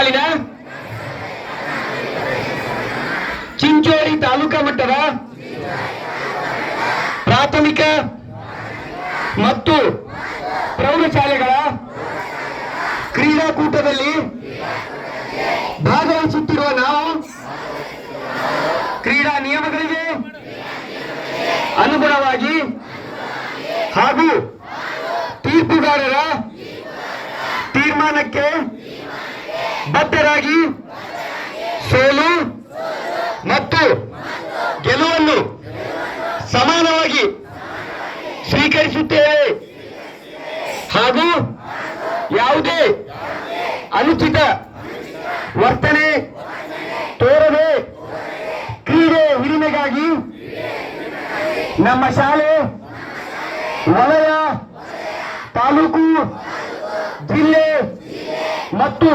ಸಾಲಿನ ಚಿಂಚೋಳಿ ತಾಲೂಕಾ ಮಟ್ಟದ ಪ್ರಾಥಮಿಕ ಮತ್ತು ಪ್ರೌಢಶಾಲೆಗಳ ಕ್ರೀಡಾಕೂಟದಲ್ಲಿ ಭಾಗವಹಿಸುತ್ತಿರುವ ನಾವು ಕ್ರೀಡಾ ನಿಯಮಗಳಿಗೆ ಅನುಗುಣವಾಗಿ ಹಾಗೂ ತೀರ್ಪುಗಾರರ ತೀರ್ಮಾನಕ್ಕೆ ಬದ್ಧರಾಗಿ ಸೋಲು ಮತ್ತು ಗೆಲುವನ್ನು ಸಮಾನವಾಗಿ ಸ್ವೀಕರಿಸುತ್ತೇವೆ. ಹಾಗೂ ಯಾವುದೇ ಅನುಚಿತ ವರ್ತನೆ ತೋರದೆ ಕ್ರೀಡೆ ಉರಿಮೆಗಾಗಿ ನಮ್ಮ ಶಾಲೆ, ವಲಯ, ತಾಲೂಕು, ಜಿಲ್ಲೆ ಮತ್ತು